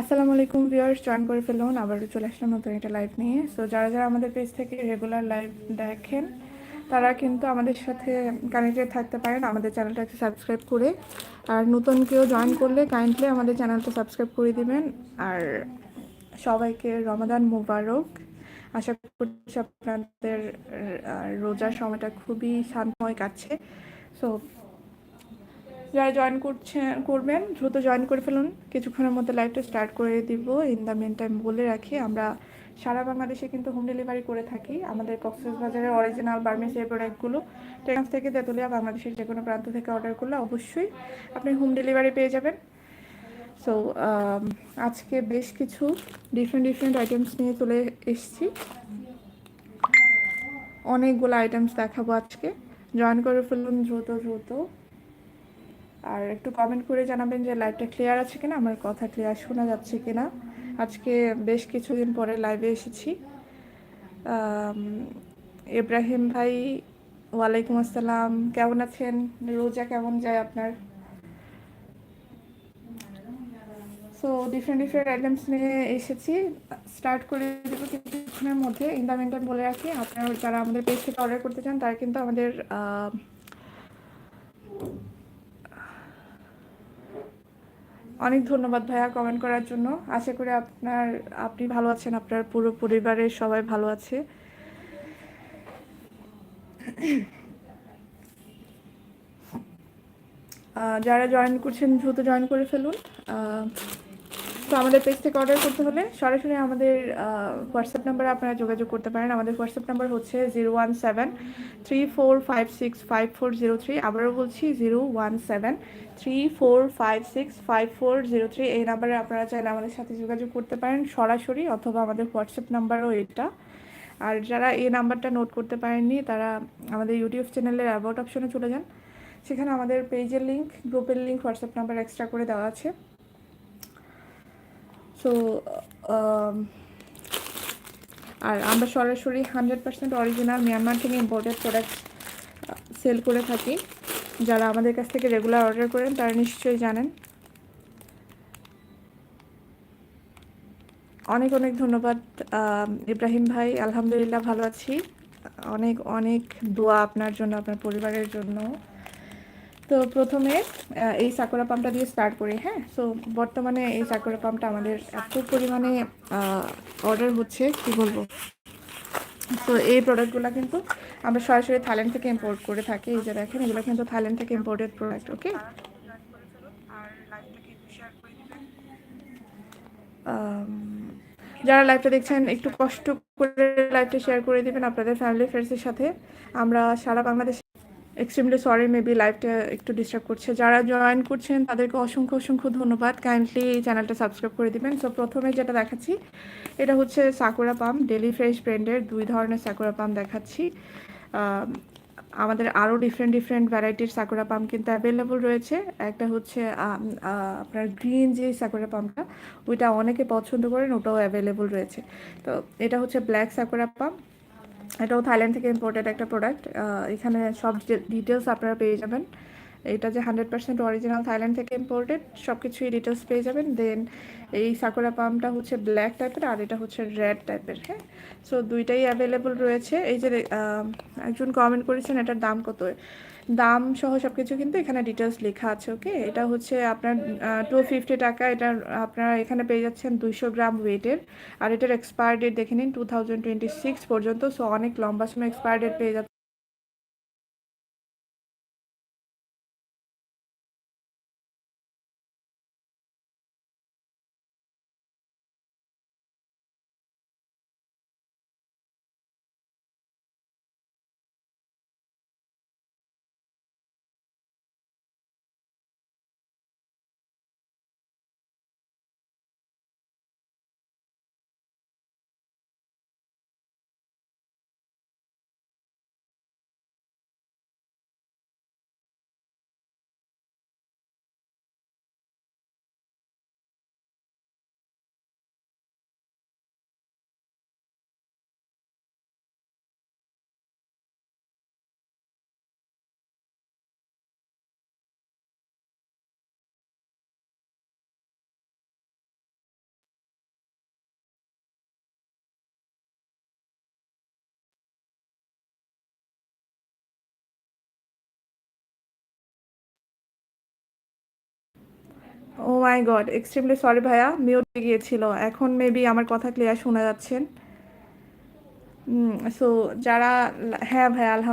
আসসালামু আলাইকুম viewers join করে ফেলুন, আবারও চলে আসলাম নতুন একটা লাইভ নিয়ে। সো যারা যারা আমাদের পেজ থেকে রেগুলার লাইভ দেখেন, তারা কিন্তু আমাদের সাথে কানেক্টেড থাকতে পারেন। আমাদের চ্যানেলটাকে সাবস্ক্রাইব করে, আর নতুন কেউ জয়েন করলে কাইন্ডলি আমাদের চ্যানেলটা সাবস্ক্রাইব করে দিবেন। আর সবাইকে রমাদান মুবারক। আশা করছি আপনাদের রোজার সময়টা খুবই শান্তময় কাটছে। সো যারা জয়েন করছেন করবেন, দ্রুত জয়েন করে ফেলুন। কিছুক্ষণের মধ্যে লাইভটা স্টার্ট করে দিব। ইন দ্য মেন টাইম বলে রাখি, আমরা সারা বাংলাদেশে কিন্তু হোম ডেলিভারি করে থাকি। আমাদের কক্সবাজারের অরিজিনাল বার্মেসের প্রোডাক্টগুলো টেন্স থেকে তেঁতুলিয়া বাংলাদেশের যে কোনো প্রান্ত থেকে অর্ডার করলে অবশ্যই আপনি হোম ডেলিভারি পেয়ে যাবেন। সো আজকে বেশ কিছু ডিফারেন্ট ডিফারেন্ট আইটেমস নিয়ে চলে এসেছি। অনেকগুলো আইটেমস দেখাবো আজকে। জয়েন করে ফেলুন দ্রুত দ্রুত। আর একটু কমেন্ট করে জানাবেন যে লাইভটা ক্লিয়ার আছে কিনা, আমার কথা ক্লিয়ার শোনা যাচ্ছে কিনা। আজকে বেশ কিছুদিন পরে লাইভে এসেছি। ইব্রাহিম ভাই, ওয়ালাইকুম আসসালাম। কেমন আছেন? রোজা কেমন যায় আপনার? সো ডিফারেন্ট ডিফারেন্ট আইটেমস নিয়ে এসেছি। স্টার্ট করে দেবো কিছুক্ষণের মধ্যে। ইন বলে রাখি, আপনারা যারা আমাদের পেজ থেকে অর্ডার করতে চান, তারা কিন্তু আমাদের অনেক ধন্যবাদ ভাইয়া কমেন্ট করার জন্য। আশা করি আপনার, আপনি ভালো আছেন, আপনার পুরো পরিবারের সবাই ভালো আছে। যারা জয়েন করছেন, দ্রুত জয়েন করে ফেলুন। তো আমাদের পেজ থেকে অর্ডার করতে হলে সরাসরি আমাদের হোয়াটসঅ্যাপ নাম্বারে আপনারা যোগাযোগ করতে পারেন। আমাদের হোয়াটসঅ্যাপ নাম্বার হচ্ছে zero one seven three four five six five four zero three আবারও বলছি zero one seven three four five six five four zero three এই নাম্বারে আপনারা চাইলে আমাদের সাথে যোগাযোগ করতে পারেন সরাসরি অথবা আমাদের হোয়াটসঅ্যাপ নাম্বারও এটা। আর যারা এই নাম্বারটা নোট করতে পারেননি, তারা আমাদের ইউটিউব চ্যানেলের অ্যাবাউট অপশনে চলে যান। সেখানে আমাদের পেজের লিঙ্ক গ্রুপের লিঙ্ক হোয়াটসঅ্যাপ নাম্বার এক্সট্রা করে দেওয়া আছে। সো আর আমরা সরাসরি হান্ড্রেড পার্সেন্ট অরিজিনাল মিয়ানমার থেকে ইম্পোর্টেড প্রোডাক্ট সেল করে থাকি। যারা আমাদের কাছ থেকে রেগুলার অর্ডার করেন, তারা নিশ্চয়ই জানেন। অনেক অনেক ধন্যবাদ ইব্রাহিম ভাই। আলহামদুলিল্লাহ ভালো আছি। অনেক অনেক দোয়া আপনার জন্য, আপনার পরিবারের জন্য। তো প্রথমে এই সাকুরা পাম্পটা দিয়ে স্টার্ট করি হ্যাঁ? সো বর্তমানে এই সাকুরা পাম্পটা আমাদের এত পরিমাণে অর্ডার হচ্ছে, কি বলব? তো এই প্রোডাক্টগুলো কিন্তু আমরা সরাসরি থাইল্যান্ড থেকে ইম্পোর্ট করে থাকি। এই যে দেখেন, এগুলো কিন্তু থাইল্যান্ড থেকে ইম্পোর্টেড প্রোডাক্ট ওকে যারা লাইভটা দেখছেন, একটু কষ্ট করে লাইভটা শেয়ার করে দিবেন আপনাদের ফ্যামিলি ফ্রেন্ডসের সাথে। আমরা সারা বাংলাদেশ এক্সট্রিমলি সরি মেবি লাইভটা একটু ডিস্টার্ব করছে। যারা জয়েন করছেন, তাদেরকে অসংখ্য অসংখ্য ধন্যবাদ। কাইন্ডলি চ্যানেলটা সাবস্ক্রাইব করে দিবেন। সো প্রথমে যেটা দেখাচ্ছি, এটা হচ্ছে সাকুরা পাম্প ডেলি ফ্রেশ ব্র্যান্ডের দুই ধরনের সাকুরা পাম্প দেখাচ্ছি। আমাদের আরও ডিফারেন্ট ডিফারেন্ট ভ্যারাইটির সাকুরা পাম্প কিন্তু অ্যাভেলেবল রয়েছে। একটা হচ্ছে আপনার গ্রিন যে সাকুরা পাম্পটা ওইটা অনেকে পছন্দ করেন, ওটাও অ্যাভেলেবল রয়েছে। তো, এটা হচ্ছে ব্ল্যাক সাকুরা পাম্প এটাও থাইল্যান্ড থেকে ইম্পোর্টেড একটা প্রোডাক্ট এখানে সব ডিটেলস আপনারা পেয়ে যাবেন। এটা যে হান্ড্রেড পার্সেন্ট অরিজিনাল থাইল্যান্ড থেকে ইম্পোর্টেড সব কিছুই ডিটেলস পেয়ে যাবেন। দেন এই সাকুরা পাম্পটা হচ্ছে ব্ল্যাক টাইপের আর এটা হচ্ছে রেড টাইপের হ্যাঁ? সো দুইটাই অ্যাভেলেবল রয়েছে। এই যে একজন কমেন্ট করেছেন, এটার দাম কত? দাম সহ সব কিছু কিন্তু এখানে ডিটেলস লেখা আছে ওকে এটা হচ্ছে আপনার টু ফিফটি টাকা, এটা আপনারা এখানে পেয়ে যাচ্ছেন দুইশো গ্রাম ওয়েটের আর এটার এক্সপায়ার ডেট দেখে নিন টু থাউজেন্ড টোয়েন্টি সিক্স পর্যন্ত সো অনেক লম্বা সময় এক্সপায়ার ডেট পেয়ে যাচ্ছে oh my god extremely sorry ভাইয়া মিউট হয়ে গিয়েছিল। এখন মেবি আমার কথা ক্লিয়ার শোনা যাচ্ছেন সো যারা হ্যাঁ ভাইয়া, আলহামদুলিল্লাহ।